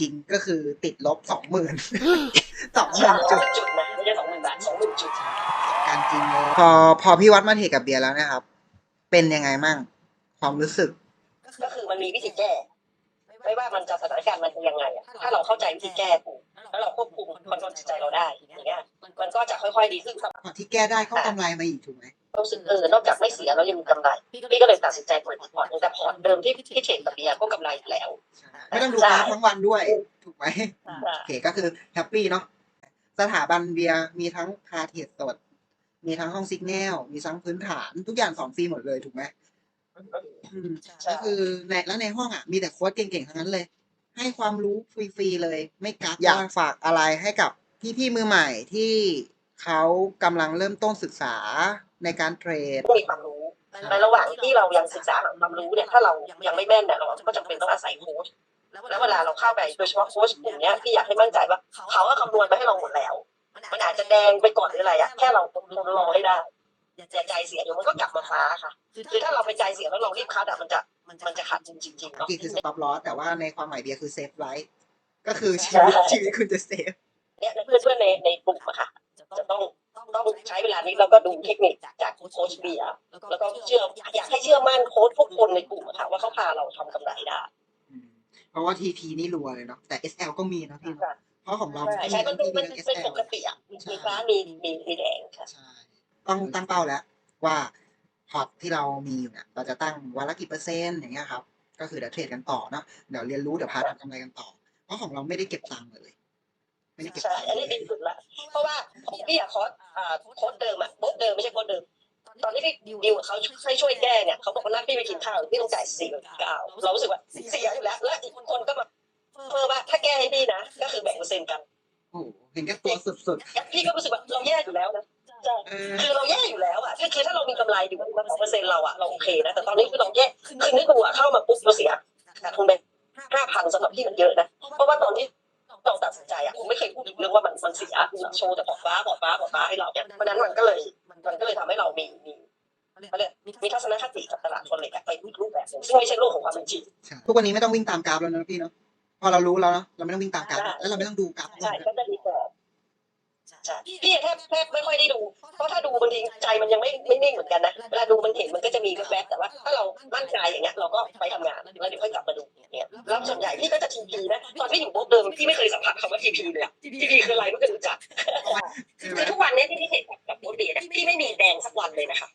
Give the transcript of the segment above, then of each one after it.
จริงก็คือติดลบสองหมื่นสองหมื่นจุดจุดนะไม่ใช่สองหมื่นบาทสองหมื่นจุดการจริงเลยพอพอพี่วัดมาเทรดกับเบียร์แล้วนะครับ เป็นยังไงมั่งความรู้สึก ก็คือมันมีวิธีแก้ ไม่ว่ามันจะสถานการณ์มันจะยังไงอะถ้าเราเข้าใจวิธีแก้ถูกแล้วเราควบคุมคอนโทรลจิตใจเราได้อย่างเงี้ยมันก็จะค่อยๆดีขึ้นครับพอที่แก้ได้เขากำไรมาอีกถูกไหมรู้สึกเออนอกจากไม่เสียแล้วยังมีกำไรพี่ก็เลยตัดสินใจเปิดพอร์ตแต่พอร์ตเดิมที่ที่เทรดกับเบียร์ก็กำไรอยู่แล้ว ไม่ต้องดูกราฟทั้งวันด้วย ถูกไหมโอเคก็คือแฮปปี้เนาะสถาบันเบียร์มีทั้งพาเทรดสด มีทั้งห้องซิกแนลมีทั้งพื้นฐานทุกอย่างสอนฟรีหมดเลยถูกไหมอืมใช่ก็คือในแล้วในห้องอะมีแต่โค้ชเก่งๆทั้งนั้นเลย ให้ความรู้ฟรีๆเลย ไม่กักอยากฝากอะไรให้กับพี่ๆมือใหม่ที่เขากำลังเริ่มต้นศึกษาในการเทรดต้องมีความรู้ในระหว่างที่เรายังศึกษาหาความรู้เนี่ยถ้าเรายังไม่แม่นเนี่ยเราก็จำเป็นต้องอาศัยโค้ช แล้วเวลาเราเข้าไปโดยเฉพาะโค้ชกลุ่มเนี้ยพี่อยากให้มั่นใจว่า เขาก็คำนวณมาให้เราหมดแล้ว มันอาจจะแดงไปก่อนหรืออะไรอะแค่เรารอให้ได้อย่าใจเสียเดี๋ยวมันก็กลับมาฟ้าค่ะ คือถ้าเราไปใจเสียแล้วเรารีบคัดอะมันจะมันจะขัดจริงๆเนาะที่คือสต็อปลอสแต่ว่าในความหมายเบียร์คือเซฟไลท์ก็คือชีวิตใช่ชีวิตคุณจะเซฟเนี่ยเพื่อนๆในในกลุ่มอะค่ะ จะต้องต้องใช้เวลานี้แล้วก็ดูเทคนิคจากโค้ชเบียร์แล้วก็เชื่ออยากให้เชื่อมั่นโค้ชทุกคนในกลุ่มอะค่ะว่าเขาพาเราทำกำไรได้อืม เพราะว่า TP นี่รัวเลยเนาะแต่ SL ก็มีนะพี่เนอะเพราะของเราใช่ใช่มันเป็นมันมีเป็นทั้งปกติอะมีฟ้ามีมีมีแดงค่ะใช่ต้องตั้งเป้าแล้วว่าพอร์ตที่เรามีอยู่เนี่ยเราจะตั้งวันละกี่เปอร์เซ็นต์อย่างเงี้ยครับ ก็คือเดี๋ยวเทรดกันต่อเนาะเดี๋ยวเรียนรู้เดี๋ยวพาทำกำไรกันต่อ เพราะของเราไม่ได้เก็บตังค์เลยไม่ได้เก็บใช่ตังค์อันนี้ดีสุดละเพราะว่าของพี่อะโค้ดอ่าโค้ดเดิมอะโค้ดเดิมไม่ใช่โค้ดเดิม ตอนที่พี่ดิวกับเขาให้ช่วยแก้เนี่ยเขาบอกว่านัดพี่ไปกินข้าวพี่ต้องจ่ายสี่เก้าเรารู้สึกว่าเสียอยู่แล้ว แล้วอีกคนก็มาเพิ่มว่าถ้าแก้ให้พี่นะ ก็คือแบ่งเปอร์เซ็นต์กันโอ้โหเห็นแค่ตัวสุดพี่ก็รู้สึกว่าเราแย่อยู่แล้วนะใช่ๆเออคือเราแย่อยู่แล้วอะถ้าคือถ้าเรามีกำไรอยู่มาสองเปอร์เซ็นต์เราอะเราโอเคนะแต่ตอนนี้คือเราแย่คือนึกดูอะเข้ามาปุ๊บเราเสียขาดทุนไปห้าพันสำหรับพี่มันเยอะนะเพราะว่าตอนที่เราตัดสินใจอะผมไม่เคยพูดถึงเรื่องว่ามันมันเสียโชว์แต่พอร์ตฟ้าพอร์ตฟ้าพอร์ตฟ้าให้เราเนี่ยเพราะฉะนั้นมันก็เลย มันก็เลยทำให้เรามีมีเขาเรียกมีทัศนคติกับตลาดคนเหล็กอะไปอีกรูปแบบหนึ่งซึ่งไม่ใช่โลกของความเป็นจริงใช่ทุกวันนี้ไม่ต้องวิ่งตามกราฟแล้วนะพี่เนาะพอเรารู้แล้วเนาะเราไม่ต้องวิ่งตามกราฟใช่แล้วเราไม่ต้องดูกราฟทั้งวัใช่นก็จะดีกว่าใช่พี่แทบแทบไม่ค่อยได้ดู เพราะถ้าดูบางทีใจมันยังไม่ไม่นิ่งเหมือนกันนะ เวลาดูมันเห็นมันก็จะมีแวบๆแต่ว่า ถ้าเรามั่นใจอย่างเงี้ยเราก็ไปทำงานแล้วเดี๋ยวค่อยกลับมาดูอย่างเงี้ยแล้วส่วนใหญ่พี่ก็จะทีพีนะ ตอนพี่อยู่โบกเดิมพี่ไม่เคยสัมผัสคำว่าทีพีเลยอะทีพีคืออะไรไม่เคยรู้จัก งสักวันเลยนะคะ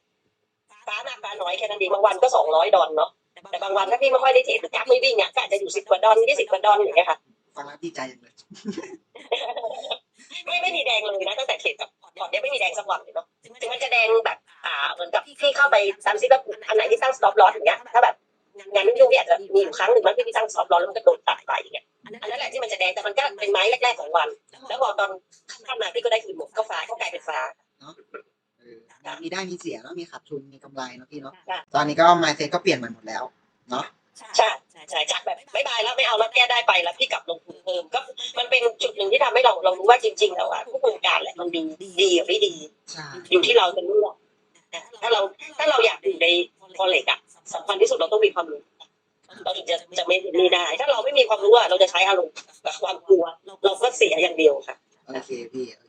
ฟ้ามากฟ้าน้อยแค่นั้นเองบางวันก็สองร้อยดอลเนาะแต่บางวันถ้าพี่ไม่ค่อยได้เทรดหรือกราฟไม่วิ่งเนี่ยก็อาจจะอยู่สิบกว่าดอลยี่สิบกว่าดอลอย่างเงี้ยค่ะฟังแล้วดีใจจังเลยไม่ไม่มีแดงเลยนะตั้งแต่เทรดกับพอร์ตเนี้ยไม่มีแดงสักวันเลยเนาะถึงมันจะแดงแบบอ่าเหมือนกับที่เข้าไปตามซิว่าอันไหนที่ตั้ง stop loss อย่างเงี้ยถ้าแบบงานไม่ยุ่งพี่อาจจะมีอยู่ครั้งหนึ่งมั้งที่พี่ตั้ง stop loss แล้วมันก็โดนตัดไปอย่างเงี้ยอันนั้นแหละที่มันจะแดงแต่มันก็เป็นไม้แรกๆของวัน แล้วพอตอนข้ามมาพี่ก็ได้คืนหมดก็ฟ้าก็กลายเป็นฟ้าเออ มีได้มีเสียเนาะมีขาดทุนมีกำไรเนาะพี่เนาะค่ะ ตอนนี้ก็ mindset ก็เปลี่ยนใหม่หมดแล้วเนาะใช่ใช่จากแบบไม่บายแล้วไม่เอาแล้วแก้ได้ไปแล้วพี่กลับลงทุนเพิ่มก็มันเป็นจุดหนึ่งที่ทำให้เราเรารู้ว่าจริงๆแล้วอะทุกวงการแหละมันดีดีกับไม่ดี ใช่อยู่ที่เราจะเลือกนะถ้าเราถ้าเราอยากอยู่ในคอลเลกอะสำคัญที่สุดเราต้องมีความรู้เราถึงจะจะไม่มีได้ ถ้าเราไม่มีความรู้อะเราจะใช้อารมณ์กับความกลัว เราก็เสียอย่างเดียวค่ะ โอเคพี่โอเค